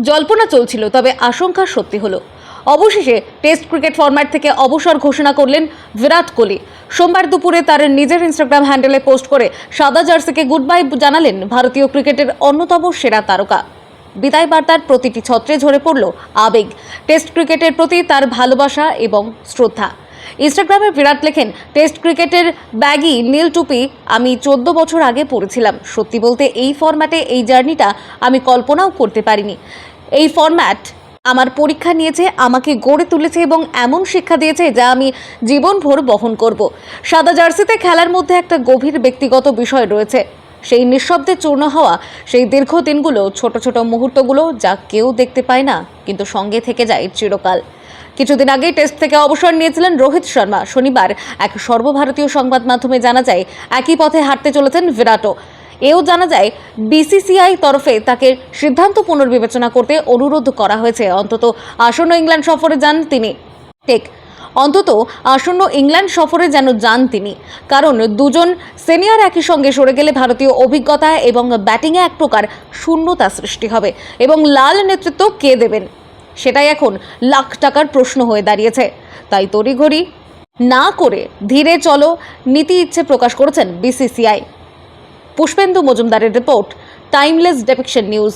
জল্পনা চলছিল, তবে আশঙ্কা সত্যি হলো। অবশেষে টেস্ট ক্রিকেট ফরম্যাট থেকে অবসর ঘোষণা করলেন বিরাট কোহলি। সোমবার দুপুরে তার নিজের ইনস্টাগ্রাম হ্যান্ডেলে পোস্ট করে সাদা জার্সিকে গুড বাই জানালেন ভারতীয় ক্রিকেটের অন্যতম সেরা তারকা। বিদায় বার্তার প্রতিটি ছত্রে ঝরে পড়ল আবেগ। টেস্ট ক্রিকেটের প্রতি তার ভালোবাসা এবং শ্রদ্ধা। ইনস্টাগ্রামে বিরাট লেখেন, টেস্ট ক্রিকেটের ব্যাগি নীল টুপি। আমি চোদ্দ বছর আগে পড়েছিলাম। সত্যি বলতে এই ফরম্যাটে এই জার্নিটা আমি কল্পনাও করতে পারিনি। এই ফরম্যাট আমার পরীক্ষা নিয়েছে, আমাকে গড়ে তুলেছে এবং এমন শিক্ষা দিয়েছে যা আমি জীবনভর বহন করব। সাদা জার্সিতে খেলার মধ্যে একটা গভীর ব্যক্তিগত বিষয় রয়েছে। সেই নিঃশব্দে চূর্ণ হওয়া, সেই দীর্ঘ দিনগুলো, ছোট ছোট মুহূর্তগুলো যা কেউ দেখতে পায় না, কিন্তু সঙ্গে থেকে যায় চিরকাল। কিছুদিন আগেই টেস্ট থেকে অবসর নিয়েছিলেন রোহিত শর্মা। শনিবার এক সর্বভারতীয় সংবাদ মাধ্যমে জানা যায়, একই পথে হাঁটতে চলেছেন বিরাটও। এও জানা যায়, বিসিসিআই তরফে তাকে সিদ্ধান্ত পুনর্বিবেচনা করতে অনুরোধ করা হয়েছে। অন্তত আসন্ন ইংল্যান্ড সফরে যান তিনি। টেক অন্তত আসন্ন ইংল্যান্ড সফরে যেন যান তিনি। কারণ দুজন সিনিয়র একই সঙ্গে সরে গেলে ভারতীয় অভিজ্ঞতা এবং ব্যাটিংয়ে এক প্রকার শূন্যতা সৃষ্টি হবে এবং লাল নেতৃত্ব কে দেবেন? সেটাই এখন লাখ টাকার প্রশ্ন হয়ে দাঁড়িয়েছে। তাই তড়িঘড়ি না করে ধীরে চলো নীতি ইচ্ছে প্রকাশ করেছেন বিসিসিআই। পুষ্পেন্দু মজুমদারের রিপোর্ট টাইমলেস ডেপিকশন নিউজ